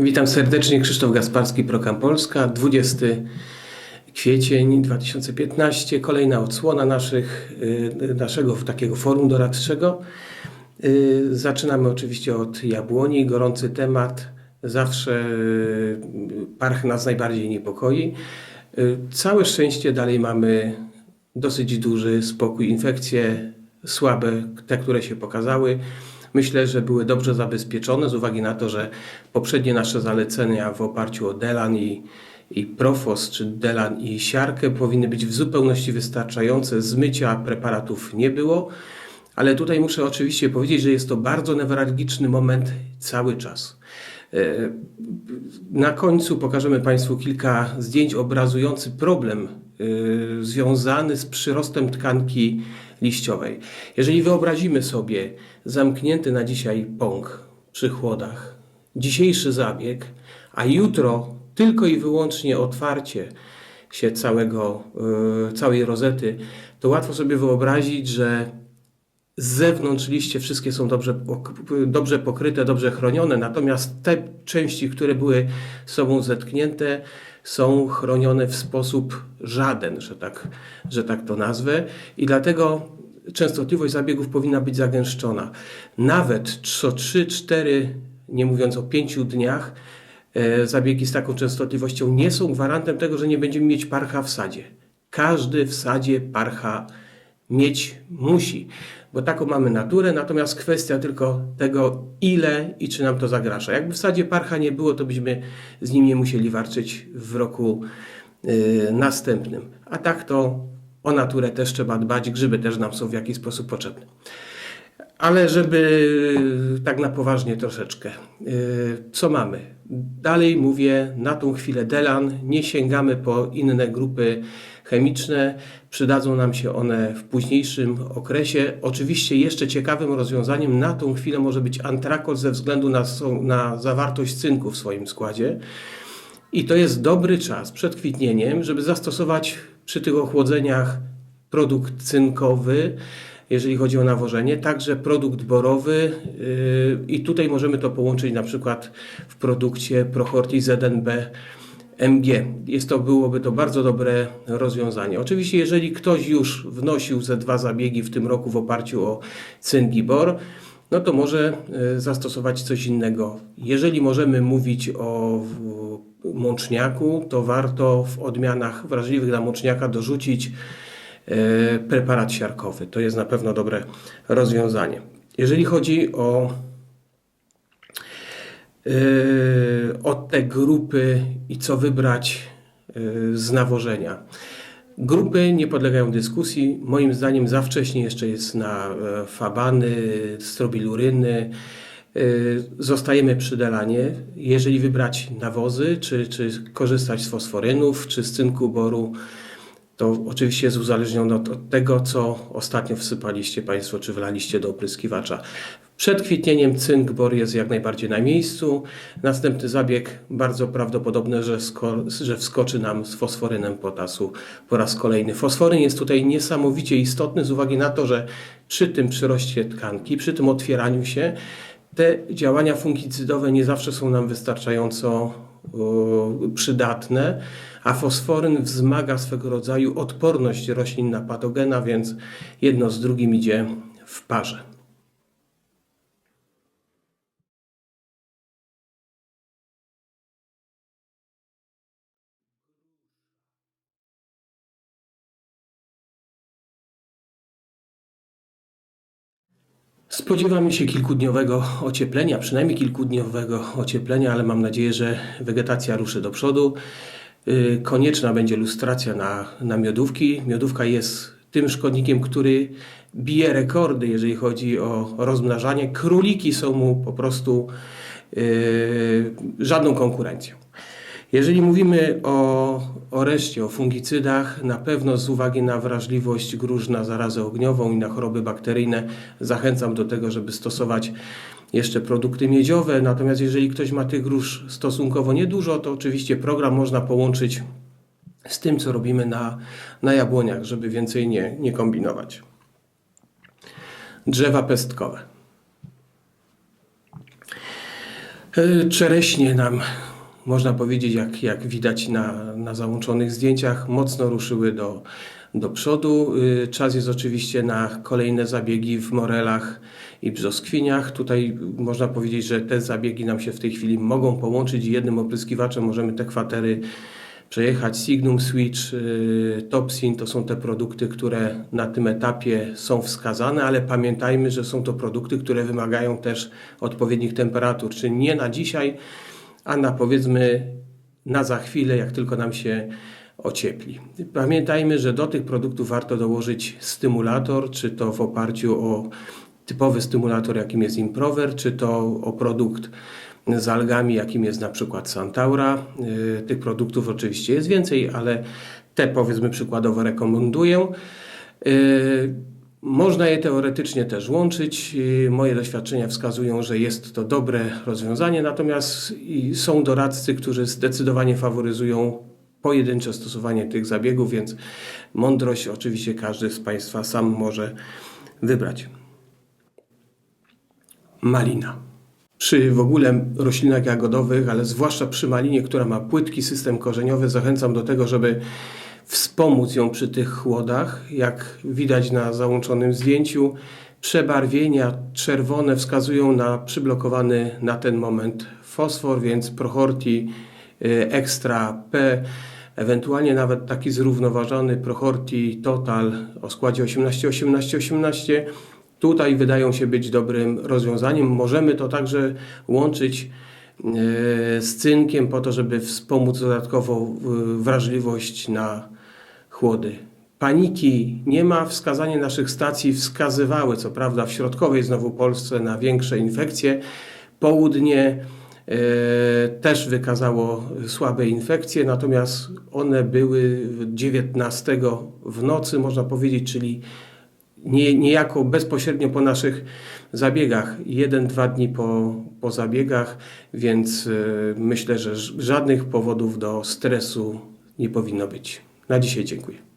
Witam serdecznie, Krzysztof Gasparski, Prokam Polska, 20 kwiecień 2015, kolejna odsłona naszych, y, naszego takiego forum doradczego. Y, Zaczynamy oczywiście od jabłoni, gorący temat, zawsze y, parch nas najbardziej niepokoi. Całe szczęście dalej mamy dosyć duży spokój, infekcje słabe, te, które się pokazały. Myślę, że były dobrze zabezpieczone z uwagi na to, że poprzednie nasze zalecenia w oparciu o Delan i, i Profos, czy Delan i siarkę powinny być w zupełności wystarczające. Zmycia preparatów nie było, ale tutaj muszę oczywiście powiedzieć, że jest to bardzo newralgiczny moment cały czas. E, Na końcu pokażemy Państwu kilka zdjęć obrazujących problem y, związany z przyrostem tkanki liściowej. Jeżeli wyobrazimy sobie zamknięty na dzisiaj pąk przy chłodach, dzisiejszy zabieg, a jutro tylko i wyłącznie otwarcie się całego, y, całej rozety, to łatwo sobie wyobrazić, że z zewnątrz liście wszystkie są dobrze, dobrze pokryte, dobrze chronione, natomiast te części, które były sobą zetknięte, są chronione w sposób żaden, że tak, że tak to nazwę. I dlatego częstotliwość zabiegów powinna być zagęszczona. Nawet co 3-4, nie mówiąc o 5 dniach, e, zabiegi z taką częstotliwością nie są gwarantem tego, że nie będziemy mieć parcha w sadzie. Każdy w sadzie parcha mieć musi, bo taką mamy naturę, natomiast kwestia tylko tego, ile i czy nam to zagraża. Jakby w sadzie parcha nie było, to byśmy z nim nie musieli walczyć w roku y, następnym. A tak to o naturę też trzeba dbać, grzyby też nam są w jakiś sposób potrzebne. Ale żeby tak na poważnie troszeczkę, yy, co mamy? Dalej mówię, na tą chwilę Delan, nie sięgamy po inne grupy chemiczne, przydadzą nam się one w późniejszym okresie. Oczywiście jeszcze ciekawym rozwiązaniem na tą chwilę może być antrakol ze względu na, na zawartość cynku w swoim składzie. I to jest dobry czas przed kwitnieniem, żeby zastosować przy tych ochłodzeniach produkt cynkowy, jeżeli chodzi o nawożenie, także produkt borowy yy, i tutaj możemy to połączyć na przykład w produkcie Prohorti ZNB MG. Jest to, byłoby to bardzo dobre rozwiązanie. Oczywiście, jeżeli ktoś już wnosił ze dwa zabiegi w tym roku w oparciu o cynk i bor, no to może y, zastosować coś innego. Jeżeli możemy mówić o mączniaku, to warto w odmianach wrażliwych na mączniaka dorzucić preparat siarkowy. To jest na pewno dobre rozwiązanie. Jeżeli chodzi o, e, o te grupy i co wybrać e, z nawożenia. Grupy nie podlegają dyskusji. Moim zdaniem za wcześnie jeszcze jest na e, fabany, strobiluryny. E, Zostajemy przy delanie. Jeżeli wybrać nawozy, czy, czy korzystać z fosforynów, czy z cynku boru, to oczywiście jest uzależnione od, tego, co ostatnio wsypaliście Państwo, czy wlaliście do opryskiwacza. Przed kwitnieniem cynk bor jest jak najbardziej na miejscu. Następny zabieg bardzo prawdopodobne, że, że wskoczy nam z fosforynem potasu po raz kolejny. Fosforyn jest tutaj niesamowicie istotny z uwagi na to, że przy tym przyroście tkanki, przy tym otwieraniu się, te działania fungicydowe nie zawsze są nam wystarczająco przydatne, a fosforyn wzmaga swego rodzaju odporność roślin na patogena, więc jedno z drugim idzie w parze. Spodziewamy się kilkudniowego ocieplenia, przynajmniej kilkudniowego ocieplenia, ale mam nadzieję, że wegetacja ruszy do przodu. Yy, Konieczna będzie lustracja na, na miodówki. Miodówka jest tym szkodnikiem, który bije rekordy, jeżeli chodzi o rozmnażanie. Króliki są mu po prostu yy, żadną konkurencją. Jeżeli mówimy o, o reszcie, o fungicydach, na pewno z uwagi na wrażliwość grusz na zarazę ogniową i na choroby bakteryjne zachęcam do tego, żeby stosować jeszcze produkty miedziowe. Natomiast jeżeli ktoś ma tych grusz stosunkowo niedużo, to oczywiście program można połączyć z tym, co robimy na, na jabłoniach, żeby więcej nie, nie kombinować. Drzewa pestkowe. E, Czereśnie nam, można powiedzieć, jak, jak widać na, na załączonych zdjęciach, mocno ruszyły do, do przodu. E, Czas jest oczywiście na kolejne zabiegi w Morelach i Brzoskwiniach. Tutaj można powiedzieć, że te zabiegi nam się w tej chwili mogą połączyć i jednym opryskiwaczem możemy te kwatery przejechać. Signum Switch, y, Topsin to są te produkty, które na tym etapie są wskazane, ale pamiętajmy, że są to produkty, które wymagają też odpowiednich temperatur, czyli nie na dzisiaj, a na powiedzmy na za chwilę, jak tylko nam się ociepli. Pamiętajmy, że do tych produktów warto dołożyć stymulator, czy to w oparciu o typowy stymulator, jakim jest Improver, czy to o produkt z algami, jakim jest na przykład Santaura. Y, Tych produktów oczywiście jest więcej, ale te powiedzmy przykładowo rekomenduję. Y, Można je teoretycznie też łączyć. Y, Moje doświadczenia wskazują, że jest to dobre rozwiązanie, natomiast i są doradcy, którzy zdecydowanie faworyzują pojedyncze stosowanie tych zabiegów, więc mądrość oczywiście każdy z Państwa sam może wybrać. Malina. Przy w ogóle roślinach jagodowych, ale zwłaszcza przy malinie, która ma płytki system korzeniowy, zachęcam do tego, żeby wspomóc ją przy tych chłodach. Jak widać na załączonym zdjęciu, przebarwienia czerwone wskazują na przyblokowany na ten moment fosfor, więc Prohorti y, Extra P, ewentualnie nawet taki zrównoważony Prohorti Total o składzie 18-18-18 tutaj wydają się być dobrym rozwiązaniem. Możemy to także łączyć e, z cynkiem po to, żeby wspomóc dodatkowo e, wrażliwość na chłody. Paniki nie ma. Wskazanie naszych stacji wskazywały, co prawda w środkowej znowu Polsce, na większe infekcje. Południe e, też wykazało słabe infekcje, natomiast one były 19 w nocy, można powiedzieć, czyli nie, niejako bezpośrednio po naszych zabiegach, jeden, dwa dni po, po zabiegach, więc y, myślę, że żadnych powodów do stresu nie powinno być. Na dzisiaj dziękuję.